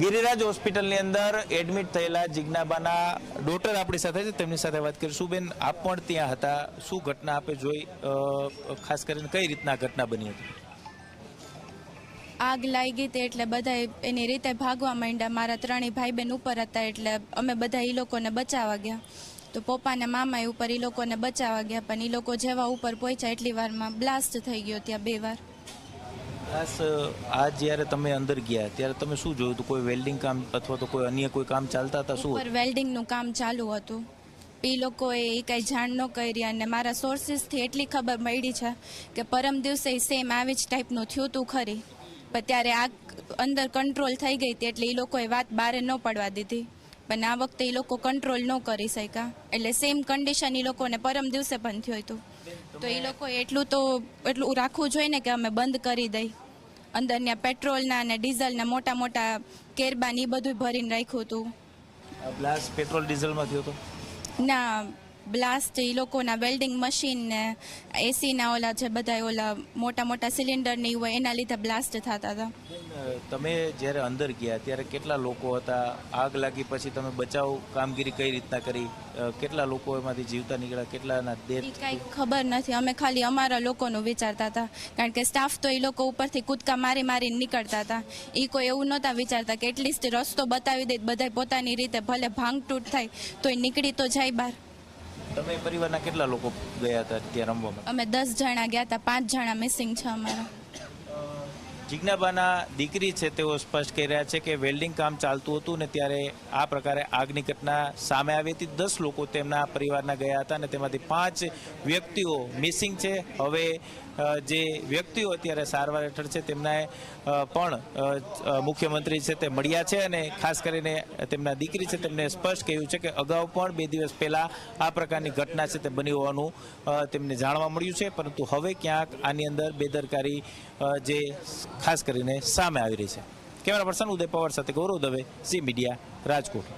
ગિરિરાજ હોસ્પિટલની અંદર એડમિટ થયેલા જિજ્ઞાબાના ડોટર આપણી સાથે છે, તેમની સાથે વાત કરીશું. બેન, આપ પણ ત્યાં હતા. શું ઘટના આપે જોઈ? ખાસ કરીને કઈ રીતના ઘટના બની હતી? આગ લાગી હતી એટલે બધા એની રીતે ભાગવા માંડ્યા. મારા ત્રણેય ભાઈ બહેન ઉપર હતા એટલે અમે બધા એ લોકોને બચાવવા ગયા. તો પપ્પાને મામા ઉપર એ લોકોને બચાવવા ગયા, પણ એ લોકો જેવા ઉપર પહોંચ્યા એટલી વારમાં બ્લાસ્ટ થઈ ગયો ત્યાં બે વાર. ખાસ આ જ્યારે તમે અંદર ગયા ત્યારે તમે શું જોયું હતું? કોઈ વેલ્ડિંગ કામ અથવા તો કોઈ અન્ય કોઈ કામ ચાલતા હતા? શું વેલ્ડિંગનું કામ ચાલુ હતું. એ લોકોએ એ કાંઈ જાણ ન કરી અને મારા સોર્સિસથી એટલી ખબર મળી છે કે પરમ દિવસે સેમ આવી જ ટાઈપનું થયું હતું ખરી. પણ ત્યારે આગ અંદર કંટ્રોલ થઈ ગઈ હતી એટલે એ લોકોએ વાત બારે ન પડવા દીધી. પણ આ વખતે એ લોકો કંટ્રોલ ન કરી શક્યા. એટલે સેમ કન્ડિશન એ લોકોને પરમ દિવસે પણ થયું હતું. તો એ લોકોએ એટલું તો એટલું રાખવું જોઈએ ને કે અમે બંધ કરી દઈ. અંદર ત્યાં પેટ્રોલના અને ડીઝલના મોટા મોટા કેરબાન એ બધું ભરીને રાખ્યું હતું. બ્લાસ્ટ પેટ્રોલ ડીઝલમાં થયો હતો? ના બ્લાસ્ટ એ લોકોના વેલ્ડિંગ મશીન ને એસીના ઓલા જે બધા ઓલા મોટા મોટા સિલિન્ડર ને હોય એના લીધે બ્લાસ્ટ થતા હતા. તમે જ્યારે અંદર ગયા ત્યારે કેટલા લોકો હતા? આગ લાગી પછી તમે બચાવ કામગીરી કઈ રીતના કરી? કેટલા લોકો એમાંથી જીવતા નીકળ્યા? કેટલાના દેહ કાંઈ ખબર નથી. અમે ખાલી અમારા લોકોનું વિચારતા હતા. કારણ કે સ્ટાફ તો એ લોકો ઉપરથી કૂદકા મારી મારીને નીકળતા હતા. એ કોઈ એવું નહોતા વિચારતા કે એટલીસ્ટ રસ્તો બતાવી દે બધા પોતાની રીતે ભલે ભાંગતૂટ થાય તો એ નીકળી તો જાય બહાર. તમે પરિવારના કેટલા લોકો ગયા હતા ત્યાં રમવા માટે અમે દસ જણા ગયા હતા પાંચ જણા મિસિંગ છે અમારા. જિજ્ઞાબાના દીકરી છે તેઓ સ્પષ્ટ કહી રહ્યા છે કે વેલ્ડિંગ કામ ચાલતું હતું ને ત્યારે આ પ્રકારે આગની ઘટના સામે આવી હતી. દસ લોકો તેમના પરિવારના ગયા હતા અને તેમાંથી પાંચ વ્યક્તિઓ મિસિંગ છે. હવે જે વ્યક્તિઓ અત્યારે સારવાર હેઠળ છે તેમના પણ મુખ્યમંત્રી છે તે મળ્યા છે અને ખાસ કરીને તેમના દીકરી છે તેમને સ્પષ્ટ કહ્યું છે કે અગાઉ પણ બે દિવસ પહેલાં આ પ્રકારની ઘટના છે તે બની હોવાનું તેમને જાણવા મળ્યું છે. પરંતુ હવે ક્યાંક આની અંદર બેદરકારી જે ખાસ કરીને સામે આવી રહી છે. કેમેરા પર્સન ઉદય પવાર સાથે ગૌરવ દવે, સી મીડિયા, રાજકોટ.